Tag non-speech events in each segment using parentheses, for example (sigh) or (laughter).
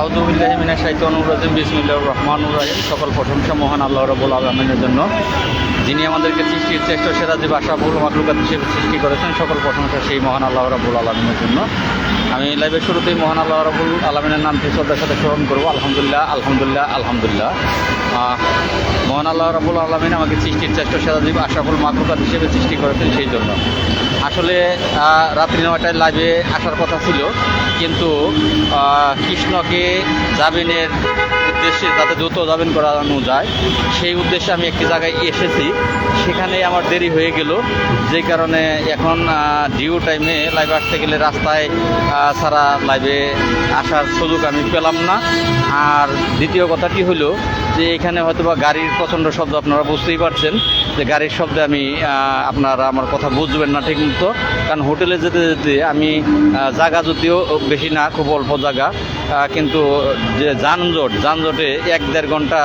আউদুবিল্লাহ মিনা সাহিত্য রাজিম বিসমুল্লাহ রহমানুর রহিম। সকল প্রশংসা মহান আল্লাহ রবুল আলমিনের জন্য। যিনি আমাদেরকে সৃষ্টির শ্রেষ্ঠ, সেরা বাসা বহু মাকলুকাত হিসেবে সৃষ্টি করেছেন, সকল প্রশংসা সেই মহান আল্লাহ রবুল আলমিনের জন্য। আমি লাইভের শুরুতেই মহান আল্লাহ রাবুল আলমিনের নামটি শ্রদ্ধার সাথে স্মরণ করব। আলহামদুলিল্লাহ আলহামদুলিল্লাহ আলহামদুলিল্লাহ। মহান আল্লাহ রাবুল আলমিন আমাকে সৃষ্টির চেষ্টা সেরাজীব আশাফুল মাকলুকাত হিসেবে সৃষ্টি করেছেন সেই জন্য। আসলে রাত্রি নয়টায় লাইভে আসার কথা ছিল, কিন্তু কৃষ্ণকে জামিনের উদ্দেশ্যে যাতে দ্রুত যাবেন করানো যায়, সেই উদ্দেশ্যে আমি একটি জায়গায় এসেছি। সেখানে আমার দেরি হয়ে গেল, যে কারণে এখন ডিউ টাইমে লাইভে আসতে গেলে রাস্তায় ছাড়া লাইভে আসার সুযোগ আমি পেলাম না। আর দ্বিতীয় কথাটি হলো যে এখানে হয়তো বা গাড়ির প্রচণ্ড শব্দ আপনারা বুঝতেই পারছেন, যে গাড়ির শব্দে আমি আপনারা আমার কথা বুঝবেন না ঠিক মতো কারণ হোটেলে যেতে যেতে আমি জায়গা যদিও বেশি না, খুব অল্প জায়গা কিন্তু যে যানজট, যানজটে এক দেড় ঘণ্টা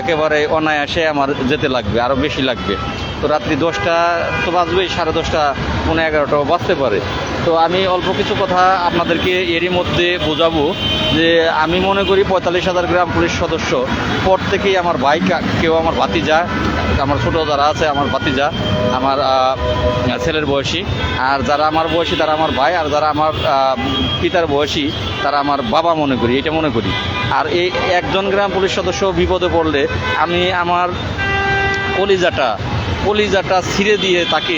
একেবারে অনায়াসে আমার যেতে লাগবে আরও বেশি লাগবে। তো রাত্রি দশটা তো বাজবেই, সাড়ে দশটা পনেরো এগারোটাও বাজতে পারে। তো আমি অল্প কিছু কথা আপনাদেরকে এরই মধ্যে বোঝাবো যে আমি মনে করি পঁয়তাল্লিশ হাজার গ্রাম পুলিশ সদস্য, পর থেকেই আমার ভাই কেউ আমার ভাতিজা, আমার ছোটো যারা আছে, আমার ভাতিজা, আমার ছেলের বয়সী, আর যারা আমার বয়সী তারা আমার ভাই, আর যারা আমার পিতার বয়সী তারা আমার বাবা মনে করি, এটা মনে করি। আর এই একজন গ্রাম পুলিশ সদস্য বিপদে পড়লে আমি আমার কলিজাটা কলিজাটা ছিঁড়ে দিয়ে তাকে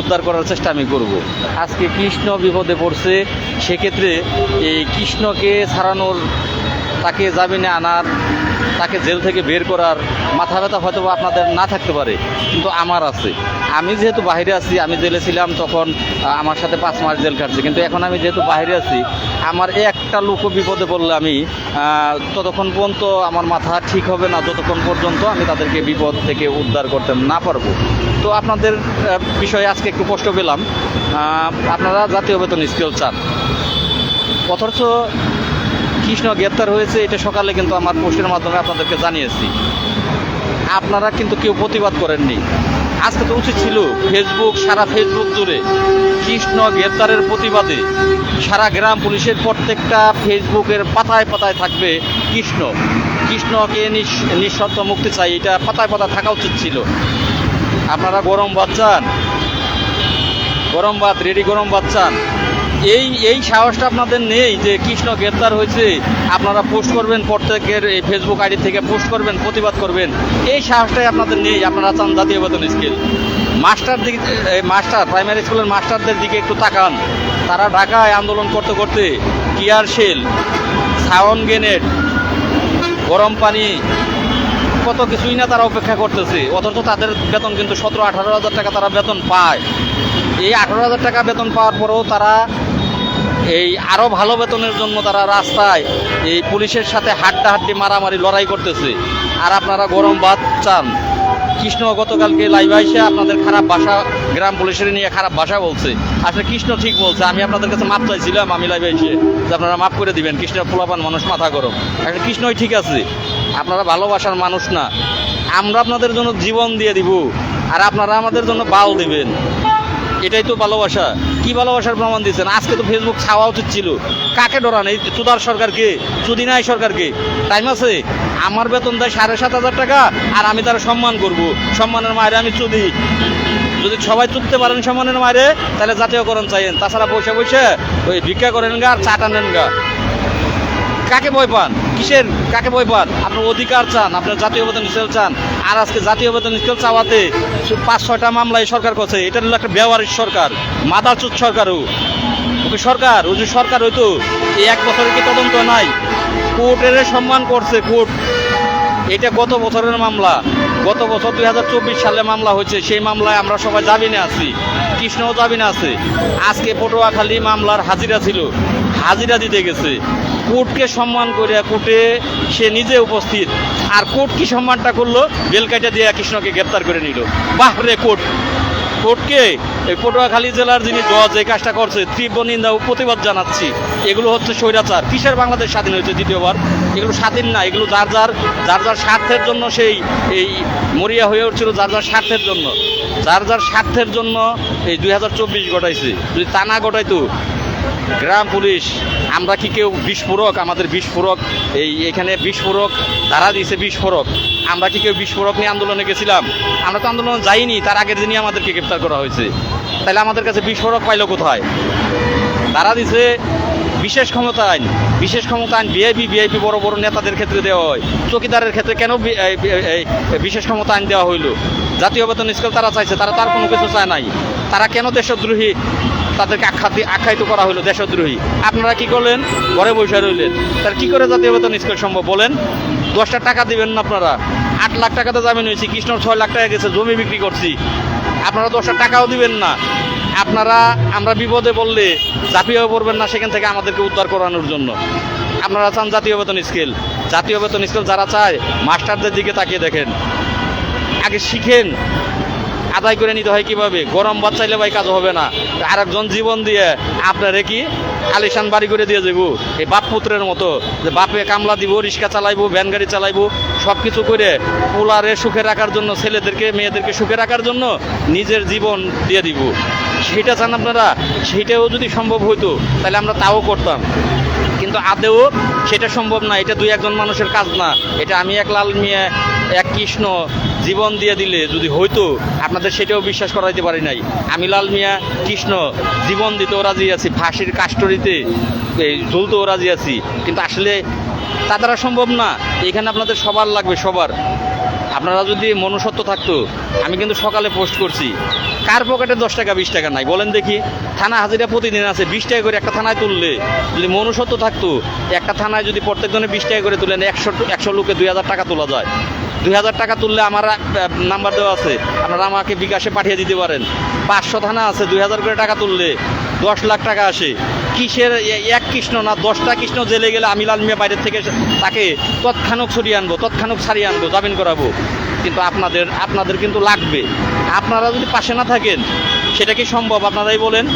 উদ্ধার করার চেষ্টা আমি করব। আজকে কৃষ্ণ বিপদে পড়ছে, সেক্ষেত্রে এই কৃষ্ণকে ছাড়ানোর তাকে জামিনে আনার তাকে জেল থেকে বের করার মাথা ব্যথা হয়তো আপনাদের না থাকতে পারে, কিন্তু আমার আছে। আমি যেহেতু বাইরে আছি, আমি জেলে ছিলাম তখন আমার সাথে পাঁচ মাস জেল কাটছে। কিন্তু এখন আমি যেহেতু বাইরে আছি, আমার একটা লোক বিপদে পড়লে আমি ততক্ষণ পর্যন্ত আমার মাথা ঠিক হবে না, যতক্ষণ পর্যন্ত আমি তাদেরকে বিপদ থেকে উদ্ধার করতে না পারব। তো আপনাদের বিষয়ে আজকে একটু কষ্ট পেলাম। আপনারা জাতীয় বেতন স্কেল চান। অথচ কৃষ্ণ গ্রেপ্তার হয়েছে, এটা সকালে কিন্তু আমার পোস্টের মাধ্যমে আপনাদেরকে জানিয়েছি। আপনারা কিন্তু কেউ প্রতিবাদ করেননি। আজকে তো উচিত ছিল ফেসবুক সারা ফেসবুক জুড়ে কৃষ্ণ গ্রেপ্তারের প্রতিবাদে সারা গ্রাম পুলিশের প্রত্যেকটা ফেসবুকের পাতায় পাতায় থাকবে কৃষ্ণ। কৃষ্ণকে নিঃশর্ত মুক্তি চাই, এটা পাতায় পাতায় থাকা উচিত ছিল। আপনারা গরম ভাত চান? গরম ভাত রেডি গরম ভাত চান? এই এই সাহসটা আপনাদের নেই যে কৃষ্ণ গ্রেপ্তার হয়েছে, আপনারা পোস্ট করবেন প্রত্যেকের এই ফেসবুক আইডি থেকে পোস্ট করবেন, প্রতিবাদ করবেন। এই সাহসটাই আপনাদের নেই, আপনারা চান জাতীয় বেতন স্কেল। মাস্টার দিকে মাস্টার, প্রাইমারি স্কুলের মাস্টারদের দিকে একটু তাকান। তারা ঢাকায় আন্দোলন করতে করতে টিয়ার শেল, সাউন্ড গ্রেনেড, গরম পানি, কত কিছুই না তারা অপেক্ষা করতেছে। অথচ তাদের বেতন কিন্তু সতেরো আঠারো হাজার টাকা তারা বেতন পায়। এই আঠারো হাজার টাকা বেতন পাওয়ার পরেও তারা এই আরও ভালো বেতনের জন্য তারা রাস্তায় এই পুলিশের সাথে হাড্ডাহাড্ডি মারামারি, লড়াই করতেছে। আর আপনারা গরম ভাত চান। কৃষ্ণ গতকালকে লাইভে এসে আপনাদের খারাপ ভাষা, গ্রাম পুলিশের নিয়ে খারাপ ভাষা বলছে। আসলে কৃষ্ণ ঠিক বলছে, আমি আপনাদের কাছে মাপ চাইছিলাম, আমি লাইভে এসে যে আপনারা মাফ করে দিবেন কৃষ্ণের পোলাপান মানুষ, মাথা গরম। আসলে কৃষ্ণই ঠিক আছে। আপনারা ভালোবাসার মানুষ না। আমরা আপনাদের জন্য জীবন দিয়ে দিব, আর আপনারা আমাদের জন্য বাল দিবেন। এটাই তো ভালোবাসা। কি ভালোবাসার প্রমাণ দিচ্ছেন আজকে তো ফেসবুক ছাওয়া উচিত ছিল। কাকে ডরান? এই চুদার সরকারকে? চুদিনাই সরকারকে? টাইম আছে? আমার বেতন দেয় সাড়ে সাত হাজার টাকা, আর আমি তার সম্মান করব। সম্মানের মায়ের আমি চুদি। যদি সবাই চুদতে পারেন সম্মানের মায়ের, তাহলে জাতীয়করণ চাইেন তাছাড়া বসে বসে ওই ভিক্ষা করেন গা আর চা টানেন গা। কাকে ভয় পান? কিসের কাকে ভয় পান? আপনার অধিকার চান, আপনার জাতীয় বেতন স্কেল চান। আর আজকে জাতীয় বেতন স্কেল চাওয়াতে পাঁচ, ছয়টা মামলায় সরকার করছে। এটা হলো একটা ব্যবহারিক সরকার মাদারচুত সরকারও। ওকে, সরকার, ওই যে সরকার হইতো এই এক বছরের কি তদন্ত নাই? কোর্টের সম্মান করছে কোর্ট। এটা গত বছরের মামলা। গত বছর দুই হাজার চব্বিশ সালে মামলা হয়েছে। সেই মামলায় আমরা সবাই জামিনে আছি। কৃষ্ণও জামিনে আছে। আজকে পটুয়াখালী মামলার হাজিরা ছিল। হাজিরা দিতে গেছে। কোর্টকে সম্মান করে কোর্টে সে নিজে উপস্থিত। আর কোর্ট কি সম্মানটা করল, বেলকাইটা দিয়ে কৃষ্ণকে গ্রেপ্তার করে নিল। বাহ রে কোর্ট! কোর্টকে, এই পটুয়াখালী জেলার যিনি জজ, এই কাজটা করছে, তীব্র নিন্দা ও প্রতিবাদ জানাচ্ছি। এগুলো হচ্ছে স্বৈরাচার। কিসের বাংলাদেশ স্বাধীন হয়েছে দ্বিতীয়বার? এগুলো স্বাধীন না, এগুলো যার যার যার যার স্বার্থের জন্য সেই, এই মরিয়া হয়ে উঠছিল, যার যার স্বার্থের জন্য। যার যার স্বার্থের জন্য এই দুই হাজার চব্বিশ ঘটাইছে। যদি তা না ঘটাইতো গ্রাম পুলিশ, আমরা কি কেউ বিস্ফোরক? আমাদের বিস্ফোরক এই এখানে বিস্ফোরক, তারা দিয়েছে বিস্ফোরক। আমরা কি কেউ বিস্ফোরক নিয়ে আন্দোলনে গেছিলাম? আমরা তো আন্দোলন যাইনি, তার আগের দিনই আমাদেরকে গ্রেপ্তার করা হয়েছে। তাহলে আমাদের কাছে বিস্ফোরক পাইলো কোথায়? তারা দিছে বিশেষ ক্ষমতা আইন, বিশেষ ক্ষমতা আইন ভিআইপি ভিআইপি বড় বড় নেতাদের ক্ষেত্রে দেওয়া হয়। চকিদারের ক্ষেত্রে কেন বিশেষ ক্ষমতা আইন দেওয়া হইল? জাতীয় বেতন স্কেল তারা চাইছে, তারা তার কোনো কিছু চায় নাই। তারা কেন দেশদ্রোহী? তাদেরকে আখ্যাতি আখ্যায়িত করা হলো দেশদ্রোহী। আপনারা কি করলেন? ঘরে বসে রইলেন। তার কি করে জাতীয় বেতন স্কেল সম্ভব? বলেন। দশটা টাকা দিবেন না আপনারা। আট লাখ টাকাতে জামিন হয়েছি, কৃষ্ণর ছয় লাখ টাকা গেছে, জমি বিক্রি করছি। আপনারা দশটা টাকাও দিবেন না। আপনারা, আমরা বিপদে বললে চাপিয়ে পড়বেন না, সেখান থেকে আমাদেরকে উদ্ধার করানোর জন্য। আপনারা চান জাতীয় বেতন স্কেল। জাতীয় বেতন স্কেল যারা চায়, মাস্টারদের দিকে তাকিয়ে দেখেন। আগে শিখেন। আদায় করে নিতে হয় কীভাবে? গরম ভাত চাইলে ভাই কাজ হবে না। আরেকজন জীবন দিয়ে আপনারে কি আলিশান বাড়ি করে দিয়ে যাব এই বাপ পুত্রের মতো যে বাপে কামলা দিব, রিক্সা চালাইবো, ভ্যান গাড়ি চালাইবো সব কিছু করে পোলারে সুখে রাখার জন্য, ছেলেদেরকে, মেয়েদেরকে সুখে রাখার জন্য নিজের জীবন দিয়ে দিব। সেটা চান আপনারা? সেটাও যদি সম্ভব হইতো, তাহলে আমরা তাও করতাম। কিন্তু আদেও সেটা সম্ভব না। এটা দুই একজন মানুষের কাজ না। এটা আমি এক লাল মিয়া, এক কৃষ্ণ জীবন দিয়ে দিলে যদি হইতো আপনাদের সেটাও বিশ্বাস করাইতে পারি নাই। আমি লাল মিয়া, কৃষ্ণ, জীবন দিতেও রাজি আছি, ফাঁসির কাস্টরিতে এই, ঝুলতেও রাজি আছি। কিন্তু আসলে তা দ্বারা সম্ভব না। এখানে আপনাদের সবার লাগবে, সবার। আপনারা যদি মনুষ্যত্ব থাকতো, আমি কিন্তু সকালে পোস্ট করছি। কার পকেটে দশ টাকা, বিশ টাকা নাই? বলেন দেখি। থানা হাজিরা প্রতিদিন আছে, বিশ টাকা করে একটা থানায় তুললে যদি মনুষ্যত্ব থাকতো, একটা থানায় যদি প্রত্যেকজনে বিশ টাকা করে তুলেন, একশো একশো লোকে দুই হাজার টাকা তোলা যায়। দুই হাজার টাকা তুললে আমার নাম্বার দেওয়া আছে, আপনারা আমাকে বিকাশে পাঠিয়ে দিতে পারেন। পাঁচশো থানা আছে, দুই হাজার করে টাকা তুললে দশ লাখ টাকা আসে। কিসের এক কৃষ্ণ না, দশটা কৃষ্ণ জেলে গেলে আমি লাল মিয়া বাইরের থেকে তাকে তৎক্ষণাৎ সরিয়ে আনব, তৎক্ষণাৎ সারিয়ে আনব, জামিন করাবো। কিন্তু আপনাদের আপনাদের কিন্তু লাগবে। আপনারা যদি পাশে না থাকেন, সেটা কি সম্ভব? আপনারাই বলেন।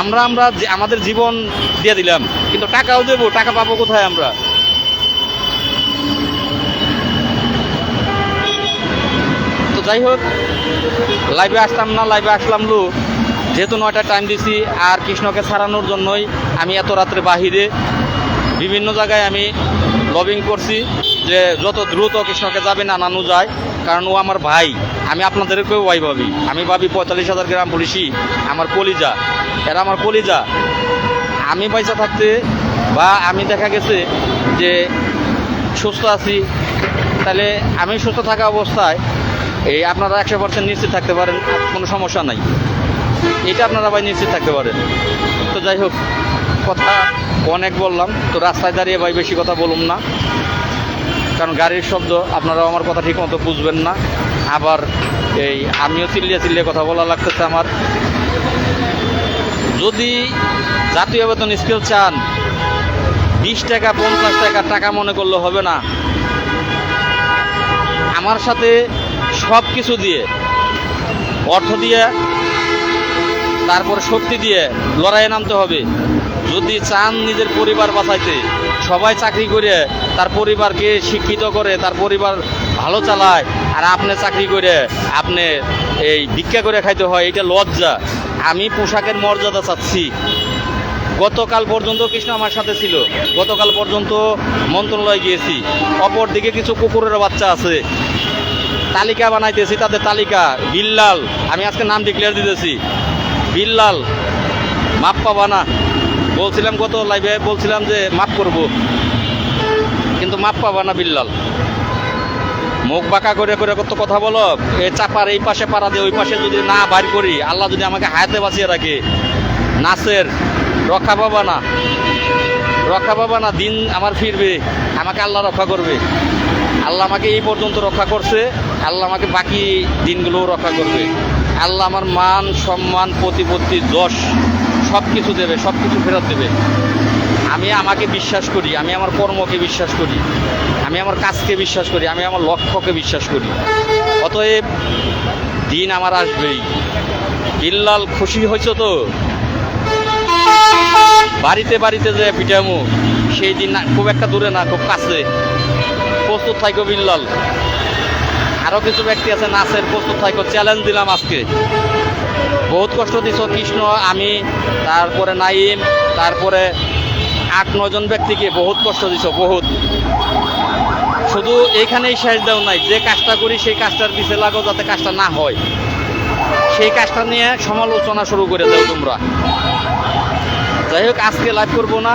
আমরা আমরা আমাদের জীবন দিয়ে দিলাম, কিন্তু টাকাও দেবো, টাকা পাবো কোথায় আমরা? তো যাই হোক লাইভে আসতাম না লাইভে আসলাম লু যেহেতু নয়টা টাইম দিছি আর কৃষ্ণকে ছাড়ানোর জন্যই আমি এত রাত্রে বাহিরে বিভিন্ন জায়গায় আমি লবিং করছি যে যত দ্রুত কৃষ্ণকে যাবে না নানু যায়, কারণ ও আমার ভাই। আমি আপনাদেরকেও ভাই ভাবি। আমি ভাবি পঁয়তাল্লিশ হাজার গ্রাম পুলিশই আমার কলিজা। এরা আমার কলিজা। আমি পয়সা থাকতে বা আমি দেখা গেছে যে সুস্থ আছি, তাহলে আমি সুস্থ থাকা অবস্থায় এই আপনারা একশো পার্সেন্ট নিশ্চিত থাকতে পারেন, কোনো সমস্যা নাই। এটা আপনারা ভাই নিশ্চিত থাকতে পারেন। তো যাই হোক, কথা অনেক বললাম, তো রাস্তায় দাঁড়িয়ে ভাই বেশি কথা বলুন না। কারণ গাড়ির শব্দ আপনারাও আমার কথা ঠিক মতো বুঝবেন না। আবার এই আমিও চিল্লিয়ে চিল্লিয়ে কথা বলা লাগতেছে আমার। যদি জাতীয় বেতন স্কেল চান, বিশ টাকা, পঞ্চাশ টাকা টাকা মনে করলে হবে না। আমার সাথে সব কিছু দিয়ে, অর্থ দিয়ে তারপর শক্তি দিয়ে লড়াইয়ে নামতে হবে। যদি চান নিজের পরিবার বাঁচাইতে, সবাই চাকরি করে, তার পরিবারকে শিক্ষিত করে, তার পরিবার ভালো চালায়, আর আপনি চাকরি করে, আপনি এই ভিক্ষা করে খাইতে হয়, এটা লজ্জা। আমি পোশাকের মর্যাদা চাচ্ছি। গতকাল পর্যন্ত কৃষ্ণ আমার সাথে ছিল। গতকাল পর্যন্ত মন্ত্রণালয়ে গিয়েছি। অপর দিকে কিছু কুকুরের বাচ্চা আছে। তালিকা বানাইতেছি, তাদের তালিকা। বিল্লাল, আমি আজকে নাম ডিক্লেয়ার দিতেছি। বিল্লাল, মাপ পাবা না। বলছিলাম গত লাইভে বলছিলাম যে মাপ করব। কিন্তু মাপ পাবা না বিল্লাল। মুখ বাঁকা করে করে কত কথা বলো। এ চাপার এই পাশে পাড়া দিয়ে ওই পাশে যদি না বাইর করি, আল্লাহ যদি আমাকে হায়াতে বাঁচিয়ে রাখে। নাচের রক্ষা পাবা না। রক্ষা পাবা না, দিন আমার ফিরবে। আমাকে আল্লাহ রক্ষা করবে। আল্লাহ আমাকে এই পর্যন্ত রক্ষা করছে। আল্লাহ আমাকে বাকি দিনগুলোও রক্ষা করবে। আল্লাহ আমার মান, সম্মান, প্রতিপত্তি, যশ সব কিছু দেবে সব কিছু ফেরত দেবে। আমি আমাকে বিশ্বাস করি, আমি আমার কর্মকে বিশ্বাস করি, আমি আমার কাজকে বিশ্বাস করি, আমি আমার লক্ষ্যকে বিশ্বাস করি। অতএব দিন আমার আসবেই। বিল্লাল খুশি হয়েছ তো? বাড়িতে বাড়িতে যে পিঠামু, সেই দিন খুব একটা দূরে না, খুব কাছে। প্রস্তুত থাইকো বিল্লাল। আরও কিছু ব্যক্তি আছে, নাচের প্রস্তুত থাইকো চ্যালেঞ্জ দিলাম আজকে। বহুত কষ্ট দিছ, কৃষ্ণ, আমি, তারপরে নাইম, তারপরে আট নজন ব্যক্তিকে বহুত কষ্ট দিছ, বহুত। শুধু এইখানেই শেষ দেও নাই, যে কাজটা করি সেই কাজটার পিছে লাগো যাতে কাজটা না হয়। সেই কাজটা নিয়ে সমালোচনা শুরু করে দাও তোমরা। যাই হোক, আজকে লাইভ করব না।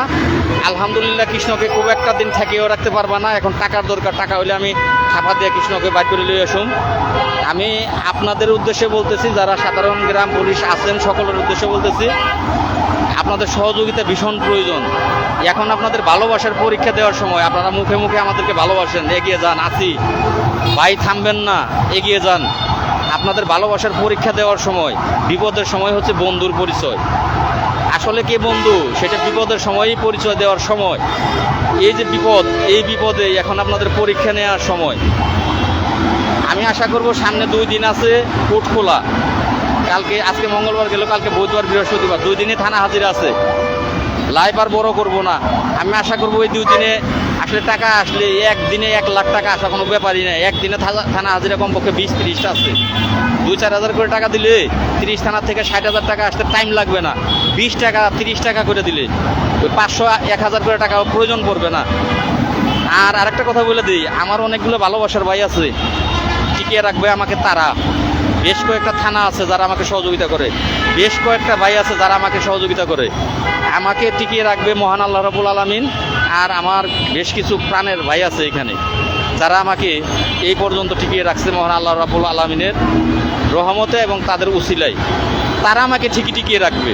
আলহামদুলিল্লাহ কৃষ্ণকে খুব একটা দিন থেকেও রাখতে পারবা না। এখন টাকার দরকার, টাকা হলে আমি ছাপা দিয়ে কৃষ্ণকে বাইর করে লিয়ে আসুম। আমি আপনাদের উদ্দেশ্যে বলতেছি, যারা সাধারণ গ্রাম পুলিশ আছেন সকলের উদ্দেশ্যে বলতেছি, আপনাদের সহযোগিতা ভীষণ প্রয়োজন। এখন আপনাদের ভালোবাসার পরীক্ষা দেওয়ার সময় আপনারা মুখে মুখে আমাদেরকে ভালোবাসেন, এগিয়ে যান, আছি। ভাই, থামবেন না, এগিয়ে যান। আপনাদের ভালোবাসার পরীক্ষা দেওয়ার সময়, বিপদের সময় হচ্ছে বন্ধুর পরিচয়। আসলে কে বন্ধু? সেটা বিপদের সময়ই পরিচয় দেওয়ার সময়। এই যে বিপদ, এই বিপদে এখন আপনাদের পরীক্ষা নেওয়ার সময়। আমি আশা করব সামনে দুই দিন আছে কোর্ট খোলা। কালকে, আজকে মঙ্গলবার গেল, কালকে বুধবার বৃহস্পতিবার। দুই দিনে থানা হাজির আছে। লাইভ আর বড় করব না। আমি আশা করব এই দুই দিনে আসলে টাকা আসলে একদিনে এক লাখ টাকা আসা কোনো ব্যাপারই না একদিনে থানা- হাজিরা কমপক্ষে বিশ তিরিশটা আছে দু চার হাজার করে টাকা দিলে তিরিশ থানা থেকে ষাট হাজার টাকা আসতে টাইম লাগবে না। বিশ টাকা, তিরিশ টাকা করে দিলে। ওই পাঁচশো, এক হাজার করে টাকা প্রয়োজন পড়বে না। আর আরেকটা কথা বলে দিই, আমার অনেকগুলো ভালোবাসার ভাই আছে, টিকিয়ে রাখবে আমাকে তারা। বেশ কয়েকটা থানা আছে যারা আমাকে সহযোগিতা করে। বেশ কয়েকটা ভাই আছে যারা আমাকে সহযোগিতা করে। আমাকে টিকিয়ে রাখবে মহান আল্লাহ রবুল আলমিন। আর আমার বেশ কিছু প্রাণের ভাই আছে এখানে। যারা আমাকে এই পর্যন্ত টিকিয়ে রাখছে মহান আল্লাহ রাবুল আলমিনের রহমতে এবং তাদের উসিলাই তারা আমাকে ঠিকই টিকিয়ে রাখবে।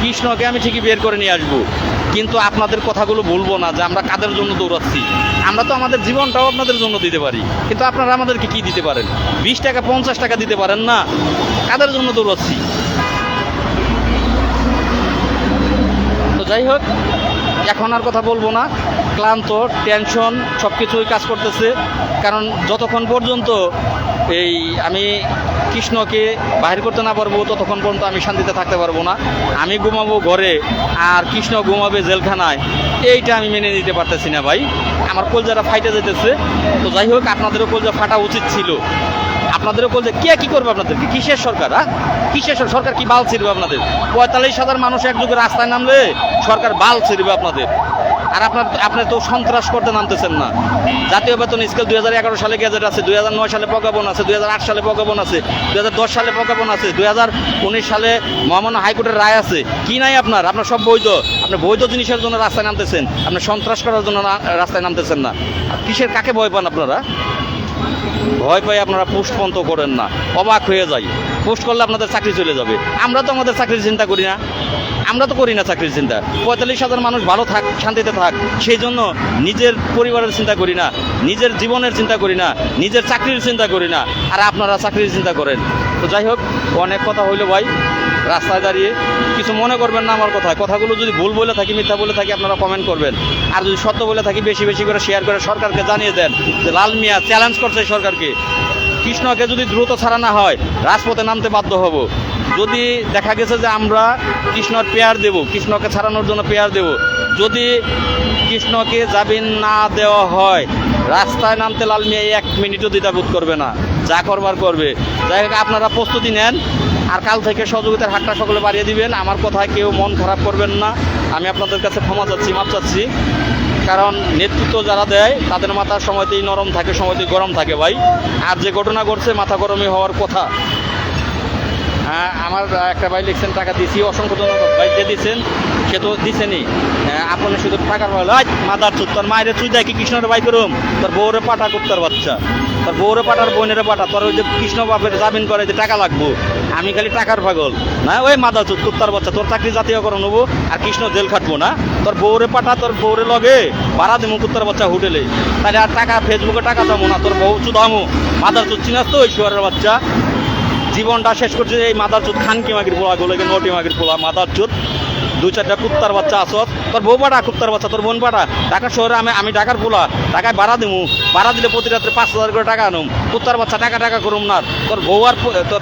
কৃষ্ণকে আমি ঠিকই বের করে নিয়ে আসব। কিন্তু আপনাদের কথাগুলো বলব না যে আমরা কাদের জন্য দৌড়াচ্ছি। আমরা তো আমাদের জীবনটাও আপনাদের জন্য দিতে পারি। কিন্তু আপনারা আমাদেরকে কি দিতে পারেন? বিশ টাকা, পঞ্চাশ টাকা দিতে পারেন না। কাদের জন্য দৌড়াচ্ছি? তো যাই হোক এখন আর কথা বলব না। ক্লান্ত টেনশন সব কিছুই কাজ করতেছে। কারণ যতক্ষণ পর্যন্ত এই আমি কৃষ্ণকে বাহির করতে না পারব, ততক্ষণ পর্যন্ত আমি শান্তিতে থাকতে পারব না। আমি ঘুমাবো ঘরে আর কৃষ্ণ ঘুমাবে জেলখানায়, এইটা আমি মেনে নিতে পারতেছি না ভাই। আমার কলজাটা ফাইটে যেতেছে। তো যাই হোক, আপনাদেরও কলজা ফাটা উচিত ছিল। আপনাদেরও বলছে কে কি করবে আপনাদেরকে? কিসের সরকার হ্যাঁ কিসের সর- সরকার কি বাল ছিড়বে আপনাদের? পঁয়তাল্লিশ হাজার মানুষ একযোগে রাস্তায় নামলে সরকার বাল ছিড়বে আপনাদের। আর আপনার আপনি তো সন্ত্রাস করতে নামতেছেন না। জাতীয় বেতন স্কেল দুই হাজার এগারো সালে গেজেট আছে, দুই হাজার নয় সালে প্রজ্ঞাপন আছে, দুই হাজার আট সালে প্রজ্ঞাপন আছে, দুই হাজার দশ সালে প্রজ্ঞাপন আছে, দুই হাজার উনিশ সালে মহামান্য হাইকোর্টের রায় আছে। কি নাই আপনার? আপনার সব বৈধ। আপনি বৈধ জিনিসের জন্য রাস্তায় নামতেছেন। আপনি সন্ত্রাস করার জন্য রাস্তায় নামতেছেন না। কিসের, কাকে ভয় পান আপনারা? ভয় পাই আপনারা পোস্ট পন্ত করেন না, অবাক হয়ে যাই। পোস্ট করলে আপনাদের চাকরি চলে যাবে। আমরা তো আমাদের চাকরির চিন্তা করি না। আমরা তো করি না চাকরির চিন্তা। পঁয়তাল্লিশ হাজার মানুষ ভালো থাক, শান্তিতে থাক, সেই জন্য নিজের পরিবারের চিন্তা করি না, নিজের জীবনের চিন্তা করি না, নিজের চাকরির চিন্তা করি না, আর আপনারা চাকরির চিন্তা করেন। তো যাই হোক, অনেক কথা হইল ভাই। রাস্তায় দাঁড়িয়ে কিছু মনে করবেন না আমার কথা কথাগুলো যদি ভুল বলে থাকি, মিথ্যা বলে থাকি, আপনারা কমেন্ট করবেন। আর যদি সত্য বলে থাকি, বেশি বেশি করে শেয়ার করে সরকারকে জানিয়ে দেন যে লাল মিয়া চ্যালেঞ্জ করছে সরকারকে। কৃষ্ণকে যদি দ্রুত ছাড়া না হয়, রাজপথে নামতে বাধ্য হব। যদি দেখা গেছে যে আমরা কৃষ্ণর পেয়ার দেব, কৃষ্ণকে ছাড়ানোর জন্য পেয়ার দেব, যদি কৃষ্ণকে জামিন না দেওয়া হয়, রাস্তায় নামতে লাল মিয়া এক মিনিটও দ্বিধাবোধ করবে না। যা করবার করবে। যাই হোক, আপনারা প্রস্তুতি নেন। আর কাল থেকে সহযোগিতার হাতটা সকলে বাড়িয়ে দিবেন। আমার কথায় কেউ মন খারাপ করবেন না। আমি আপনাদের কাছে ক্ষমা চাচ্ছি মাপ চাচ্ছি। কারণ নেতৃত্ব যারা দেয় তাদের মাথার সময়তেই নরম থাকে সময়তেই গরম থাকে ভাই। আর যে ঘটনা ঘটছে মাথা গরমই হওয়ার কথা। হ্যাঁ আমার একটা ভাই লিখছেন টাকা দিছি। অসংখ্য ধন্যবাদ ভাই যে দিচ্ছেন সে তো দিছেনি হ্যাঁ, আপনি শুধু ভালো। আজ মাদার চুত তোর মায়ের চুই কি কৃষ্ণের ভাই করুম। তোর বউরে পাঠা কুত্তার বাচ্চা। তোর বউরে পাঠার, বোনের পাঠা তোর ওই যে কৃষ্ণ বাপের জামিন করে যে টাকা লাগবো, আমি খালি টাকার পাগল। না, ওই মাদার চুত কুত্তার বাচ্চা, তোর চাকরি জাতীয় জাতীয়করণ হব, আর কৃষ্ণ জেল খাটবো না। তোর বউরে পাঠা, তোর বউরে লগে ভাড়া দিমু কুত্তার বাচ্চা হোটেলে। তাহলে আর টাকা, ফেসবুকে টাকা যাব না, তোর বউ চুদামু। মাদার চুত চিনাস তো ওই শুয়ারের বাচ্চা। জীবনটা শেষ করছে এই মাদার চুত খানকি মাগির পোলা, গোলাকে নটি মাগির পোলা মাদার চুত দু চারটা কুত্তার বাচ্চা আসত তোর বউ পাঠা কুত্তার বাচ্চা, তোর বোন পাঠা ঢাকা শহরে আমি আমি ঢাকার পোলা টাকায় ভাড়া দিমু। ভাড়া দিলে প্রতি রাত্রে পাঁচ হাজার করে টাকা আনুম। কুত্তার বাচ্চা টাকা টাকা করুম না। তোর বউ আর তোর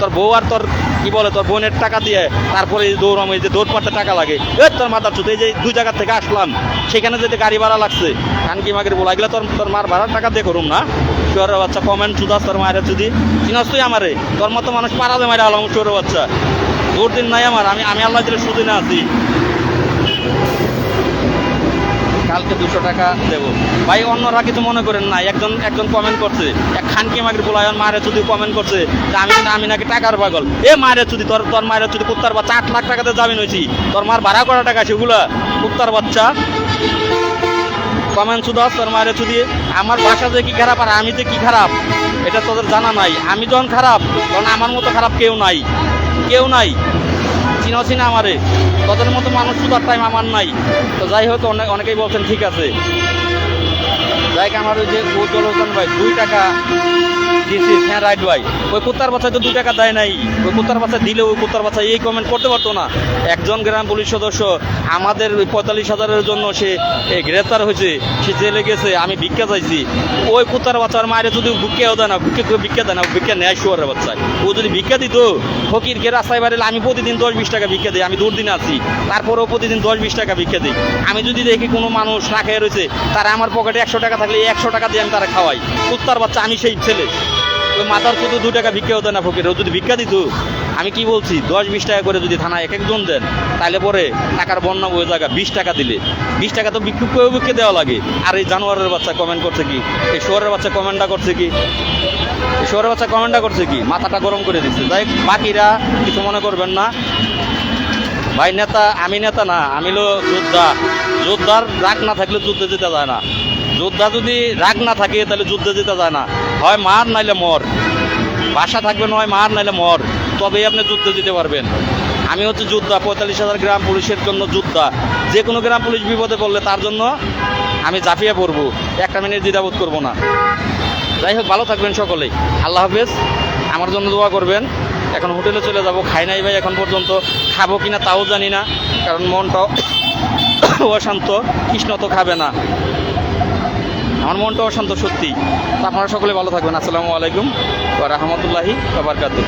তোর বউ আর তোর কি বলে, তোর বোনের টাকা দিয়ে তারপরে এই দৌড়াম এই যে দৌড় পাড়তে টাকা লাগে। এ তোর মাথার চুত এই যে দুই জায়গা থেকে আসলাম, সেখানে যেতে গাড়ি ভাড়া লাগছে। খানকি মাগির বলা, এগুলো তোর তোর মার ভাড়ার টাকা দিয়ে করুম না। শুয়ারের বাচ্চা কমেন্ট চুদাস তোর মায়ের চুদি চিনাস তুই আমারে। তোর মতো মানুষ পারাতে মারে আলাম শুয়ারের বাচ্চা। তোর দিন নাই আমার, আমি আমি আল্লাহ দিলে সুদিনে আছি। কালকে দুশো টাকা দেবো। ভাই, অন্যরা কিছু মনে করেন না, একজন একজন কমেন্ট করছে, এক খানকি মাগির বলায়ন মায়ের চুদি কমেন্ট করছে যে আমি আমি নাকি টাকার পাগল। এ মায়ের চুদি তোর তোর মায়ের চুদি কুত্তার বাচ্চা, আট লাখ টাকাতে জামিন হয়েছি তোর মার ভাড়া করা টাকা আছে সেগুলা কুত্তার বাচ্চা। কমেন্ট শুধু তোর মায়ের চুদি আমার বাসা যে কি খারাপ আর আমি যে কি খারাপ, এটা তোদের জানা নাই। আমি যখন খারাপ, তখন আমার মতো খারাপ কেউ নাই। কেউ নাই। চিনা চিনা আমারে। তাদের মতো মানুষ সুদার টাইম আমার নাই। তো যাই হোক অনেক অনেকেই বলছেন, ঠিক আছে। যাই আমার ওই যে ভাই, দুই টাকা দিছি হ্যাঁ রাইট ভাই। ওই কুত্তার বাচ্চা তো দু টাকা দেয় নাই। ওই কুত্তার বাচ্চা দিলে ওই কুত্তার বাচ্চা এই কমেন্ট করতে পারতো না। একজন গ্রাম পুলিশ সদস্য আমাদের ওই পঁয়তাল্লিশ হাজারের জন্য সে গ্রেফতার হয়েছে, সে জেলে গেছে, আমি ভিক্ষা চাইছি। ওই কুত্তার বাচ্চার মায়ের যদি ভিক্ষাও দেয় না, ভিক্ষা ভিক্ষা দেয় না, ভিক্ষা নেয় শুয়ারের বাচ্চা ও যদি ভিক্ষা দিত, ফকিরকে রাস্তায় বাড়িলে আমি প্রতিদিন দশ বিশ টাকা ভিক্ষা দিই, আমি দুর্দিন আছি। তারপরেও প্রতিদিন দশ বিশ টাকা ভিক্ষা দিই। আমি যদি দেখি কোনো মানুষ না রয়েছে, তারা আমার পকেটে একশো টাকা থাকলে একশো টাকা দিয়ে আমি তারা খাওয়াই। কুত্তার বাচ্চা, আমি সেই ছেলে। ওই মাথার শুধু দু টাকা ভিক্ষা হতো না ফকির, ও যদি ভিক্ষা দিত, আমি কি বলছি, দশ বিশ টাকা করে যদি থানায় এক একজন দেন, তাহলে পরে টাকার বন্যা বয়ে জায়গা বিশ টাকা দিলে। বিশ টাকা তো বিক্ষোভ করে বিক্ষে দেওয়া লাগে। আর এই জানোয়ারের বাচ্চা কমেন্ট করছে কি? এই শোয়ারের বাচ্চা কমেন্টটা করছে কি? এই শোয়ারের বাচ্চা কমেন্টটা করছে কি? মাথাটা গরম করে দিচ্ছে। তাই বাকিরা কিছু মনে করবেন না। ভাই, নেতা, আমি নেতা না, আমি হলো যোদ্ধা। যোদ্ধার রাগ না থাকলে যুদ্ধে যেতে যায় না। যোদ্ধা যদি রাগ না থাকে, তাহলে যুদ্ধে যেতে যায় না। হয় মার, নাইলে মর। বাসা থাকবে নয় মার, নাইলে মর। তবেই আপনি যুদ্ধে যেতে পারবেন। আমি হচ্ছে যোদ্ধা, পঁয়তাল্লিশ হাজার গ্রাম পুলিশের জন্য যোদ্ধা। যে কোনো গ্রাম পুলিশ বিপদে পড়লে তার জন্য আমি ঝাঁপিয়ে পড়ব। একটা মিনিট দ্বিধাবোধ করব না। যাই হোক, ভালো থাকবেন সকলেই আল্লাহ হাফেজ। আমার জন্য দোয়া করবেন। এখন হোটেলে চলে যাব। খাই নাই ভাই এখন পর্যন্ত। খাব কিনা তাও জানি না। কারণ মনটাও (coughs) অশান্ত। কৃষ্ণ তো খাবে না। আমার মনটা অশান্ত সত্যি। আপনারা সকলে ভালো থাকবেন। আসসালামু আলাইকুম। রহমতুল্লাহি বারকাতুহ।